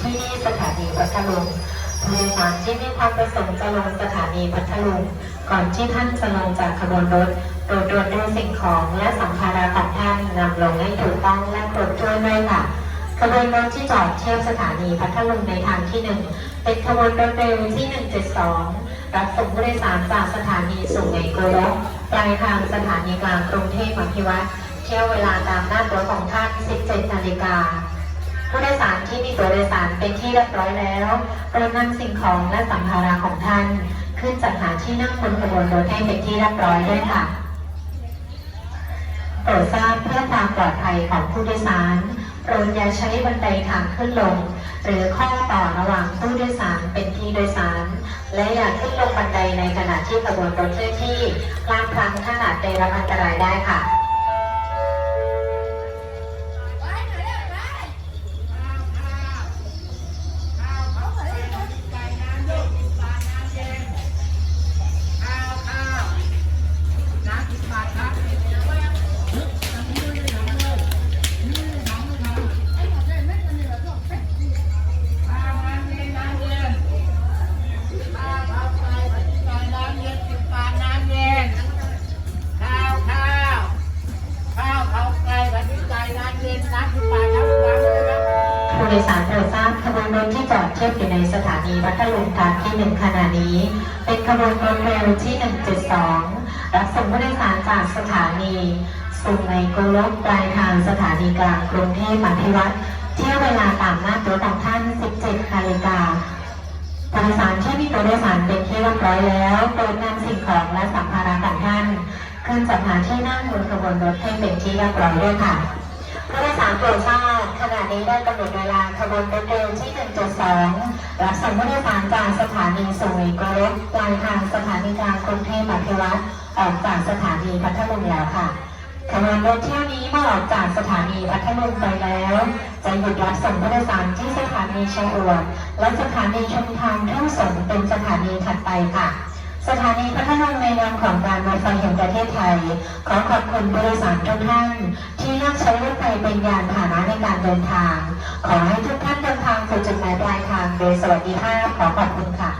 ที่สถานีพัทธลุงบรที่มีความประสงค์จะลงสถานีพัทลุงก่อนที่ท่านจะลงจากขบวนรถโปรดตรวจดูสิ่งของและสัมภาระของท่านนำลงให้ถูกต้องและครบถ้วนด้วยค่ะขบวนรถที่จอดเทียบสถานีพัทลุงในทางที่หนึ่งเป็นขบวนรถเร็วที่ 172 รับส่งผู้โดยสารจากสถานีสุไหงโกลกปลายทางสถานีกลางกรุงเทพมหานครเที่ยวเวลาตามหน้าตัวของท่าน 17 นาฬิกา ผู้โดยสารที่มีตัวโดยสารเป็นที่เรียบร้อยแล้วโปรดนำสิ่งของและสัมภาระของท่าน ขึ้นจากหาที่นั่งบนขบวนรถให้เป็นที่เรียบร้อยด้วยค่ะโปรดทราบเพื่อความปลอดภัยของผู้โดยสารโปรดอย่าใช้บันไดทางขึ้นลง หรือข้อต่อระหว่างผู้โดยสารเป็นที่โดยสาร และอย่าขึ้นลงบันไดในขณะที่ขบวนรถเคลื่อนที่ลาดพลังขนาดได้รับอันตรายได้ค่ะ ผู้โดยสารโปรดทราบขบวนรถที่จอดเทียบอยู่ในสถานีพัทลุงทางที่หนึ่งขณะนี้ เป็นขบวนรถเร็วที่ 172 รับส่งผู้โดยสารจากสถานีสุไหงโกลกปลายทางสถานีกลางกรุงเทพมหานครเที่ยวเวลาตามหน้าตัวของท่าน 17นาฬิกาผู้โดยสารที่มีตัวโดยสารเป็นที่เรียบร้อยแล้วโปรดนำสิ่งของและสัมภาระของท่านขึ้นจากหาที่นั่งบนขบวนรถให้เป็นที่เรียบร้อยด้วยค่ะ ผู้โดยสารโปรดทราบขณะนี้ได้กำหนดเวลาขบวนรถเร็วที่ 1.2 รับส่งผู้โดยสารจากสถานีสุไหงโกลกปลายทางสถานีกลางกรุงเทพมหานครออกจากสถานีพัทลุงแล้วค่ะขบวนรถเที่ยวนี้เมื่อออกจากสถานีพัทลุงไปแล้ว จะหยุดรับส่งผู้โดยสารที่สถานีชะอวดและสถานีชมทางทุ่งสงเป็นสถานีถัดไปค่ะ สถานีพัทลุงในนามของการรถไฟแห่งประเทศไทย ขอขอบคุณผู้โดยสารทุกท่าน ที่เลือกใช้รถไฟเป็นยานพาหนะในการเดินทาง ขอให้ทุกท่านเดินทางสู่จุดหมายปลายทางโดยสวัสดิภาพขอขอบคุณค่ะ